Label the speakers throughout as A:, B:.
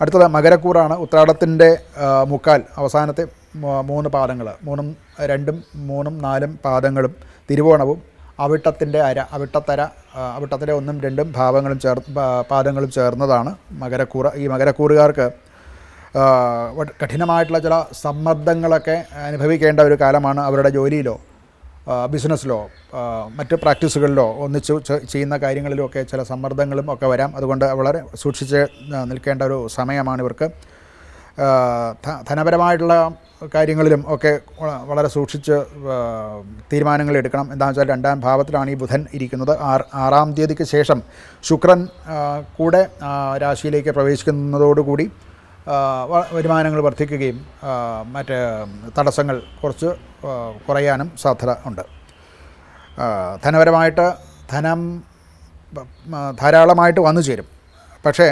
A: അടുത്തത് മകരക്കൂറാണ്. ഉത്രാടത്തിന്റെ മുക്കാൽ അവസാനത്തെ മൂന്ന് പാദങ്ങൾ മൂന്നും രണ്ടും മൂന്നും നാലും പാദങ്ങളും തിരുവോണവും അവിട്ടത്തിന്റെ അര അവിട്ടത്തര അവിട്ടത്തിലെ ഒന്നും രണ്ടും ഭാവങ്ങളും ചേർ പാദങ്ങളും ചേർന്നതാണ് മകരക്കൂറ ഈ മകരക്കൂറുകാർക്ക് കഠിനമായിട്ടുള്ള ചില സമ്മർദ്ദങ്ങളൊക്കെ അനുഭവിക്കേണ്ട ഒരു കാലമാണ് അവരുടെ ജോലിയിലോ. ബിസിനസ്സിലോ മറ്റ് പ്രാക്ടീസുകളിലോ ഒന്നിച്ച് ചെയ്യുന്ന കാര്യങ്ങളിലും ഒക്കെ ചില സമ്മർദ്ദങ്ങളും ഒക്കെ വരാം. അതുകൊണ്ട് വളരെ സൂക്ഷിച്ച് നിൽക്കേണ്ട ഒരു സമയമാണ് ഇവർക്ക്. ധനപരമായിട്ടുള്ള കാര്യങ്ങളിലും ഒക്കെ വളരെ സൂക്ഷിച്ച് തീരുമാനങ്ങൾ എടുക്കണം. എന്താണെന്ന് വെച്ചാൽ രണ്ടാം ഭാവത്തിലാണ് ഈ ബുധൻ ഇരിക്കുന്നത്. ആറ് തീയതിക്ക് ശേഷം ശുക്രൻ കൂടെ രാശിയിലേക്ക് പ്രവേശിക്കുന്നതോടുകൂടി വരുമാനങ്ങൾ വർദ്ധിക്കുകയും മറ്റ് തടസ്സങ്ങൾ കുറച്ച് കുറയാനും സാധ്യത ഉണ്ട്. ധനപരമായിട്ട് ധനം ധാരാളമായിട്ട് വന്നു ചേരും. പക്ഷേ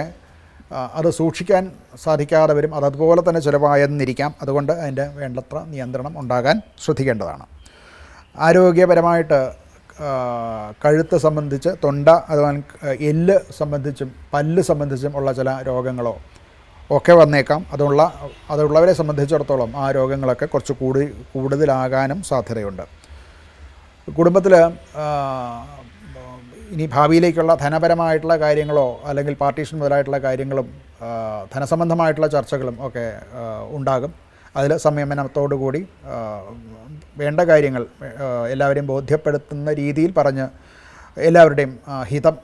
A: അത് സൂക്ഷിക്കാൻ സാധിക്കാതെ വരും അതതുപോലെ തന്നെ ചിലവായെന്നിരിക്കാം. അതുകൊണ്ട് അതിന്റെ വേണ്ടത്ര നിയന്ത്രണം ഉണ്ടാകാൻ ശ്രദ്ധിക്കേണ്ടതാണ്. ആരോഗ്യപരമായിട്ട് കഴുത്ത് സംബന്ധിച്ച് തൊണ്ട അതുപോലെ എല്ല് സംബന്ധിച്ചും പല്ല് സംബന്ധിച്ചും ഉള്ള ചില രോഗങ്ങളോ ഒക്കെ വന്നേക്കാം. അതുള്ള അതുള്ളവരെ സംബന്ധിച്ചിടത്തോളം ആ രോഗങ്ങളൊക്കെ കുറച്ച് കൂടി കൂടുതലാകാനും സാധ്യതയുണ്ട്. കുടുംബത്തിൽ ഇനി ഭാവിയിലേക്കുള്ള ധനപരമായിട്ടുള്ള കാര്യങ്ങളോ അല്ലെങ്കിൽ പാർട്ടീഷൻ മുതലായിട്ടുള്ള കാര്യങ്ങളും ധനസംബന്ധമായിട്ടുള്ള ചർച്ചകളും ഒക്കെ ഉണ്ടാകും. അതിൽ സംയമനത്തോടു കൂടി വേണ്ട കാര്യങ്ങൾ എല്ലാവരെയും ബോധ്യപ്പെടുത്തുന്ന രീതിയിൽ പറഞ്ഞ് എല്ലാവരുടെയും ഹിതം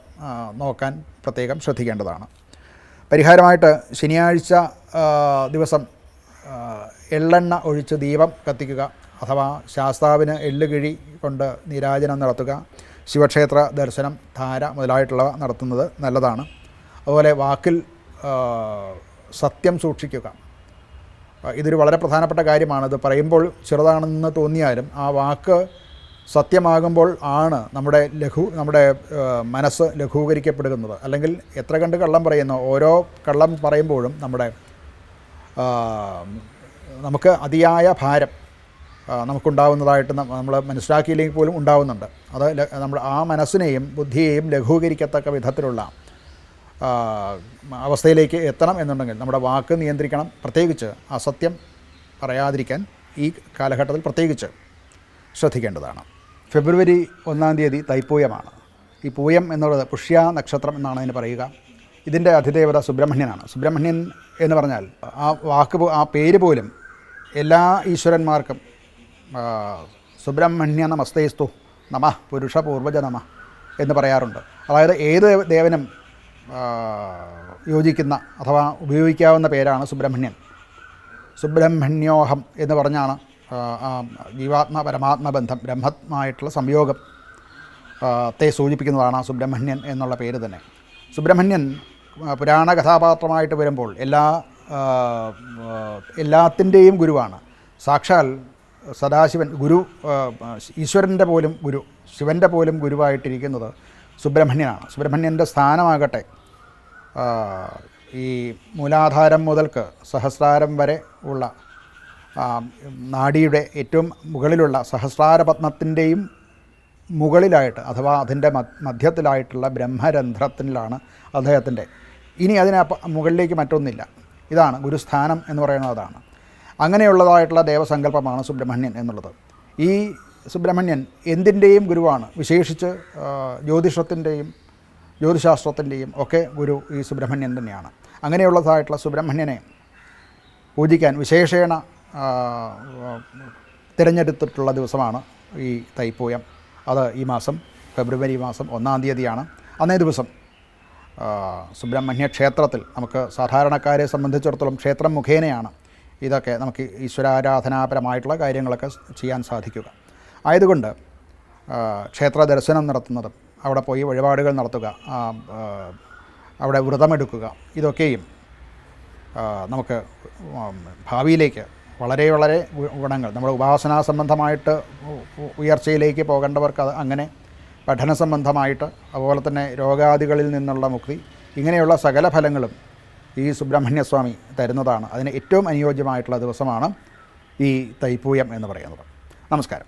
A: നോക്കാൻ പ്രത്യേകം ശ്രദ്ധിക്കേണ്ടതാണ്. പരിഹാരമായിട്ട് ശനിയാഴ്ച ദിവസം എള്ളെണ്ണ ഒഴിച്ച് ദീപം കത്തിക്കുക അഥവാ ശാസ്താവിന് എള്ളുകിഴി കൊണ്ട് നീരാജനം നടത്തുക ശിവക്ഷേത്ര ദർശനം ധാര മുതലായിട്ടുള്ളവ നടത്തുന്നത് നല്ലതാണ്. അതുപോലെ വാക്കിൽ സത്യം സൂക്ഷിക്കുക. ഇതൊരു വളരെ പ്രധാനപ്പെട്ട കാര്യമാണ്. ഇത് പറയുമ്പോൾ ചെറുതാണെന്ന് തോന്നിയാലും ആ വാക്ക് സത്യമാകുമ്പോൾ ആണ് നമ്മുടെ ലഘു നമ്മുടെ മനസ്സ് ലഘൂകരിക്കപ്പെടുന്നത്. അല്ലെങ്കിൽ എത്ര കണ്ട് കള്ളം പറയുന്നു ഓരോ കള്ളം പറയുമ്പോഴും നമ്മുടെ നമുക്ക് അതിയായ ഭാരം നമുക്കുണ്ടാവുന്നതായിട്ട് നമ്മൾ മനസ്സിലാക്കിയില്ലെങ്കിൽ പോലും ഉണ്ടാവുന്നുണ്ട്. അത് നമ്മുടെ ആ മനസ്സിനെയും ബുദ്ധിയെയും ലഘൂകരിക്കത്തക്ക വിധത്തിലുള്ള അവസ്ഥയിലേക്ക് എത്തണം എന്നുണ്ടെങ്കിൽ നമ്മുടെ വാക്ക് നിയന്ത്രിക്കണം. പ്രത്യേകിച്ച് അസത്യം പറയാതിരിക്കാൻ ഈ കാലഘട്ടത്തിൽ പ്രത്യേകിച്ച് ശ്രദ്ധിക്കേണ്ടതാണ്. ഫെബ്രുവരി ഒന്നാം തീയതി തൈപ്പൂയമാണ്. ഈ പൂയം എന്നുള്ളത് പുഷ്യ നക്ഷത്രം എന്നാണ് അതിന് പറയുക. ഇതിന്റെ അതിദേവത സുബ്രഹ്മണ്യനാണ്. സുബ്രഹ്മണ്യൻ എന്ന് പറഞ്ഞാൽ ആ വാക്ക് ആ പേര് പോലും എല്ലാ ഈശ്വരന്മാർക്കും സുബ്രഹ്മണ്യ നമസ്തേസ്തു നമ പുരുഷ പൂർവജ നമ എന്ന് പറയാറുണ്ട്. അതായത് ഏത് ദേവനും യോജിക്കുന്ന അഥവാ ഉപയോഗിക്കാവുന്ന പേരാണ് സുബ്രഹ്മണ്യൻ. സുബ്രഹ്മണ്യോഹം എന്ന് പറഞ്ഞാണ് ജീവാത്മ പരമാത്മ ബന്ധം ബ്രഹ്മമായിട്ടുള്ള സംയോഗം ത്തെ സൂചിപ്പിക്കുന്നതാണ് സുബ്രഹ്മണ്യൻ എന്നുള്ള പേര് തന്നെ. സുബ്രഹ്മണ്യൻ പുരാണ കഥാപാത്രമായിട്ട് വരുമ്പോൾ എല്ലാ എല്ലാത്തിന്റെയും ഗുരുവാണ്. സാക്ഷാൽ സദാശിവൻ ഗുരു ഈശ്വരന്റെ പോലും ഗുരു ശിവന്റെ പോലും ഗുരുവായിട്ടിരിക്കുന്നത് സുബ്രഹ്മണ്യനാണ്. സുബ്രഹ്മണ്യന്റെ സ്ഥാനമാകട്ടെ ഈ മൂലാധാരം മുതൽക്ക് സഹസ്രാരം വരെ ഉള്ള ആ, നാഡിയുടെ ഏറ്റവും മുകളിലുള്ള സഹസ്രാരപത്മത്തിന്റെയും മുകളിലായിട്ട് അഥവാ അതിന്റെ മധ്യത്തിലായിട്ടുള്ള ബ്രഹ്മരന്ധ്രത്തിലാണ് അദ്ദേഹത്തിന്റെ. ഇനി അതിന് മുകളിലേക്ക് മറ്റൊന്നില്ല. ഇതാണ് ഗുരുസ്ഥാനം എന്ന് പറയുന്നത് അതാണ്. അങ്ങനെയുള്ളതായിട്ടുള്ള ദേവസങ്കല്പമാണ് സുബ്രഹ്മണ്യൻ എന്നുള്ളത്. ഈ സുബ്രഹ്മണ്യൻ എന്തിന്റെയും ഗുരുവാണ്. വിശേഷിച്ച് ജ്യോതിഷത്തിന്റെയും ജ്യോതിശാസ്ത്രത്തിന്റെയും ഒക്കെ ഗുരു ഈ സുബ്രഹ്മണ്യൻ തന്നെയാണ്. അങ്ങനെയുള്ളതായിട്ടുള്ള സുബ്രഹ്മണ്യനെ പൂജിക്കാൻ വിശേഷേണ തിരഞ്ഞെടുത്തിട്ടുള്ള ദിവസമാണ് ഈ തൈപ്പൂയം. അത് ഈ മാസം ഫെബ്രുവരി മാസം ഒന്നാം തീയതിയാണ്. അന്നേ ദിവസം സുബ്രഹ്മണ്യ ക്ഷേത്രത്തിൽ നമുക്ക് സാധാരണക്കാരെ സംബന്ധിച്ചിടത്തോളം ക്ഷേത്രം മുഖേനയാണ് ഇതൊക്കെ നമുക്ക് ഈശ്വരാരാധനാപരമായിട്ടുള്ള കാര്യങ്ങളൊക്കെ ചെയ്യാൻ സാധിക്കുക. ആയതുകൊണ്ട് ക്ഷേത്ര ദർശനം നടത്തുന്നതും അവിടെ പോയി വഴിപാടുകൾ നടത്തുക അവിടെ വ്രതമെടുക്കുക ഇതൊക്കെയും നമുക്ക് ഭാവിയിലേക്ക് വളരെ വളരെ ഗുണങ്ങൾ. നമ്മുടെ ഉപാസനാ സംബന്ധമായിട്ട് ഉയർച്ചയിലേക്ക് പോകേണ്ടവർക്ക് അത് അങ്ങനെ പഠന സംബന്ധമായിട്ട് അതുപോലെ തന്നെ രോഗാദികളിൽ നിന്നുള്ള മുക്തി ഇങ്ങനെയുള്ള സകല ഫലങ്ങളും ഈ സുബ്രഹ്മണ്യസ്വാമി തരുന്നതാണ്. അതിന് ഏറ്റവും അനുയോജ്യമായിട്ടുള്ള ദിവസമാണ് ഈ തൈപ്പൂയം എന്ന് പറയുന്നത്. നമസ്കാരം.